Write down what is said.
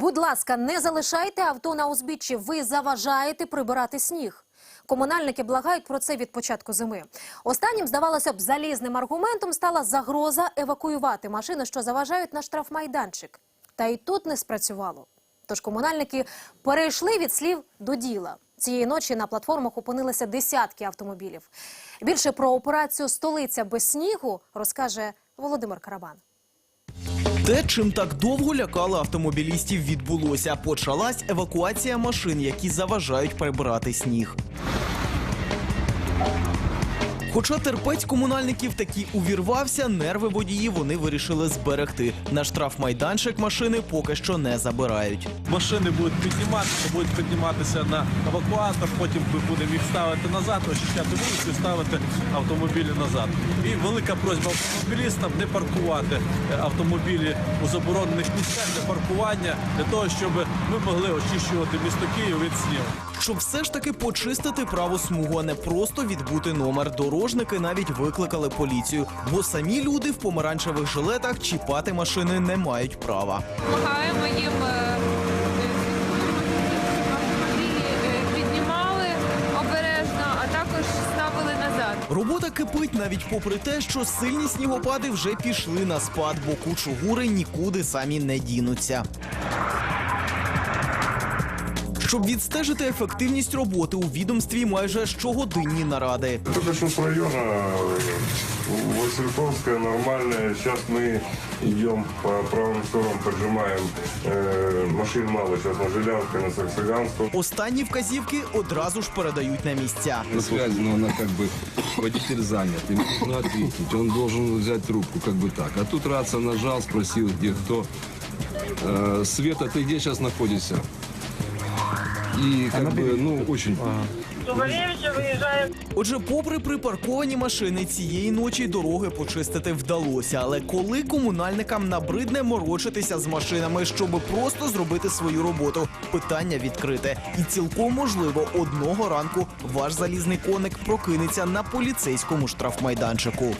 Будь ласка, не залишайте авто на узбіччі. Ви заважаєте прибирати сніг. Комунальники благають про це від початку зими. Останнім, здавалося б, залізним аргументом стала загроза евакуювати машини, що заважають на штрафмайданчик. Та й тут не спрацювало. Тож комунальники перейшли від слів до діла. Цієї ночі на платформах опинилися десятки автомобілів. Більше про операцію Столиця без снігу розкаже Володимир Карабан. Те, чим так довго лякали автомобілістів, відбулося. Почалась евакуація машин, які заважають прибирати сніг. Хоча терпець комунальників таки увірвався, нерви водіїв вони вирішили зберегти. На штрафмайданчик машини поки що не забирають. Машини будуть підніматися, будуть підніматися на евакуатор, потім ми будемо їх ставити назад, очищати вулицю, ставити автомобілі назад. І велика просьба автомобілістам не паркувати е, автомобілі у заборонених місцях для паркування, для того, щоб ми могли очищувати місто Київ від снігу. Щоб все ж таки почистити праву смугу, а не просто відбути номер. Дорожники навіть викликали поліцію, бо самі люди в помаранчевих жилетах чіпати машини не мають права. допомагаємо їм е, е. Робота кипить навіть попри те, що сильні снігопади вже пішли на спад, бо кучугури нікуди самі не дінуться Щоб відстежити ефективність роботи у відомстві майже щогодинні наради. Только что с района э, Васильковская нормальная. Сейчас мы идем по правым сторонам, поджимаем. Э, машин мало сейчас на Жилянской, на Саксаганском. Останні вказівки одразу ж передають на місця. На связи, но она как бы водитель занят, ему нужно ответить, он должен взять трубку, как бы так. А тут рация нажал, спросил, где кто. Э, Света, ты где сейчас находишься? И как бы, ну, очень Отже, попри припарковані машини, цієї ночі дороги почистити вдалося. Але коли комунальникам набридне морочитися з машинами, щоб просто зробити свою роботу, питання відкрите. І цілком можливо, одного ранку ваш залізний коник прокинеться на поліцейському штрафмайданчику.